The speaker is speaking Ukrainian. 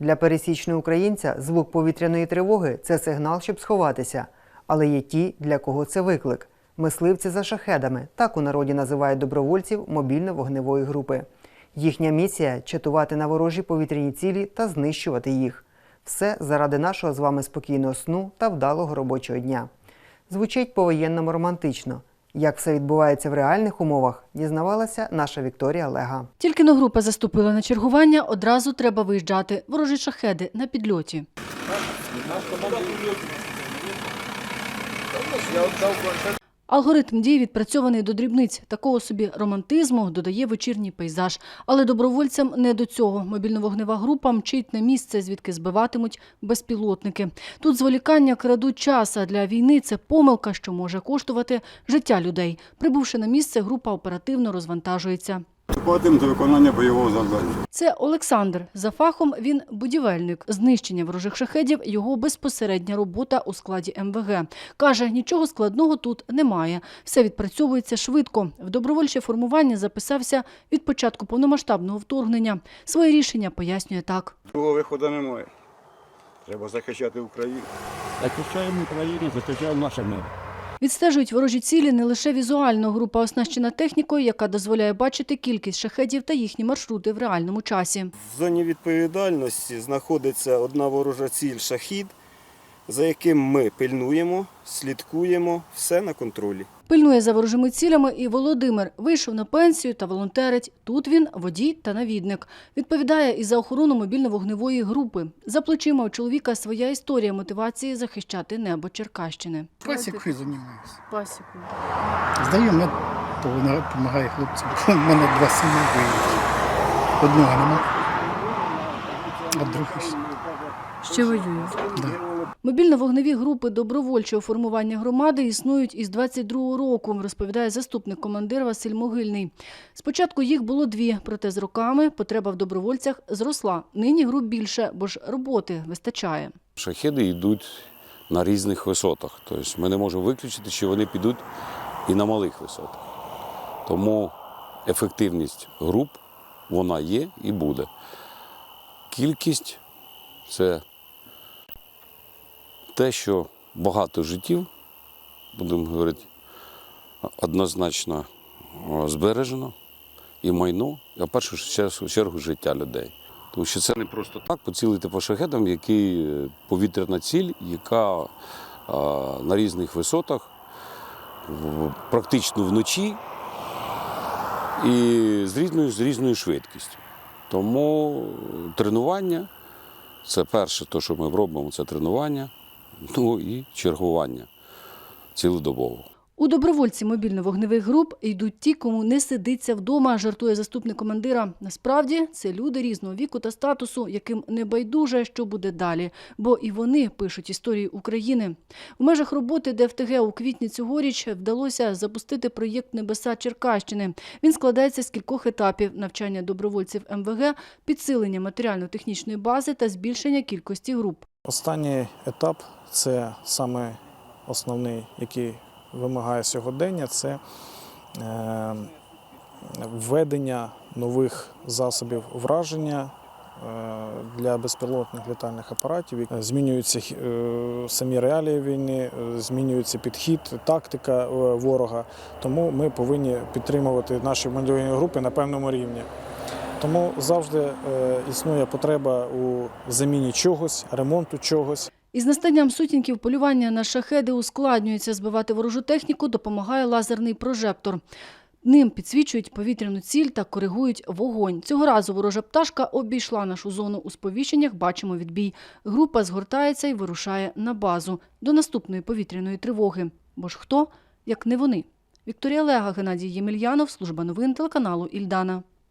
Для пересічного українця звук повітряної тривоги це сигнал, щоб сховатися. Але є ті, для кого це виклик. Мисливці за шахедами так у народі називають добровольців мобільно-вогневої групи. Їхня місія чатувати на ворожі повітряні цілі та знищувати їх. Все заради нашого з вами спокійного сну та вдалого робочого дня. Звучить по-воєнному романтично. Як все відбувається в реальних умовах, дізнавалася наша Вікторія Лега. Тільки но група заступила на чергування, одразу треба виїжджати. Ворожі шахеди на підльоті. Алгоритм дій відпрацьований до дрібниць. Такого собі романтизму додає вечірній пейзаж. Але добровольцям не до цього. Мобільно-вогнева група мчить на місце, звідки збиватимуть безпілотники. Тут зволікання крадуть час, а для війни це помилка, що може коштувати життя людей. Прибувши на місце, група оперативно розвантажується. Платимо за виконання бойового завдання. Це Олександр. За фахом він будівельник. Знищення ворожих шахедів – його безпосередня робота у складі МВГ. Каже, нічого складного тут немає. Все відпрацьовується швидко. В добровольче формування записався від початку повномасштабного вторгнення. Своє рішення пояснює так. Другого виходу немає. Треба захищати Україну. Захищаємо Україну, захищаємо наше небо. Відстежують ворожі цілі не лише візуально. Група оснащена технікою, яка дозволяє бачити кількість шахедів та їхні маршрути в реальному часі. В зоні відповідальності знаходиться одна ворожа ціль шахід, за яким ми пильнуємо, слідкуємо, все на контролі. Пильнує за ворожими цілями і Володимир. Вийшов на пенсію та волонтерить. Тут він водій та навідник. Відповідає і за охорону мобільно-вогневої групи. За плечима у чоловіка своя історія мотивації захищати небо Черкащини. Пасікою займаюся. Пасіку. Здаю, мед допомагає хлопцям. У мене два сини воюють. Одного нема, а другий ще. Ще воює. Да. Мобільно-вогневі групи добровольчого формування громади існують із 22-го року, розповідає заступник командира Василь Могильний. Спочатку їх було дві, проте з роками потреба в добровольцях зросла. Нині груп більше, бо ж роботи вистачає. Шахеди йдуть на різних висотах. Тобто ми не можемо виключити, що вони підуть і на малих висотах. Тому ефективність груп вона є і буде. Кількість це те, що багато життів, будемо говорити, однозначно збережено і майно, а в першу чергу- життя людей. Тому що це не просто так поцілити по шахедам, який е, повітряна ціль, яка на різних висотах, практично вночі і з різною, з різною швидкістю. Тому тренування це перше, те, що ми робимо, це тренування, ну і чергування цілодобово. У добровольці мобільно-вогневих груп йдуть ті, кому не сидиться вдома, жартує заступник командира. Насправді це люди різного віку та статусу, яким не байдуже, що буде далі, бо і вони пишуть історії України. У межах роботи ДФТГ у квітні цьогоріч вдалося запустити проєкт Небеса Черкащини. Він складається з кількох етапів навчання добровольців МВГ, підсилення матеріально-технічної бази та збільшення кількості груп. Останній етап це саме основний, який вимагає сьогодення, це е, введення нових засобів враження е, для безпілотних літальних апаратів. Змінюються е, самі реалії війни, змінюється підхід, тактика ворога. Тому ми повинні підтримувати наші мобільні групи на певному рівні. Тому завжди е, існує потреба у заміні чогось, ремонту чогось. Із настанням сутінків полювання на шахеди ускладнюється. Збивати ворожу техніку допомагає лазерний прожектор. Ним підсвічують повітряну ціль та коригують вогонь. Цього разу ворожа пташка обійшла нашу зону у сповіщеннях. Бачимо відбій. Група згортається і вирушає на базу до наступної повітряної тривоги. Бо ж хто, як не вони? Вікторія Лега, Геннадій Ємельянов, служба новин телеканалу Ільдана.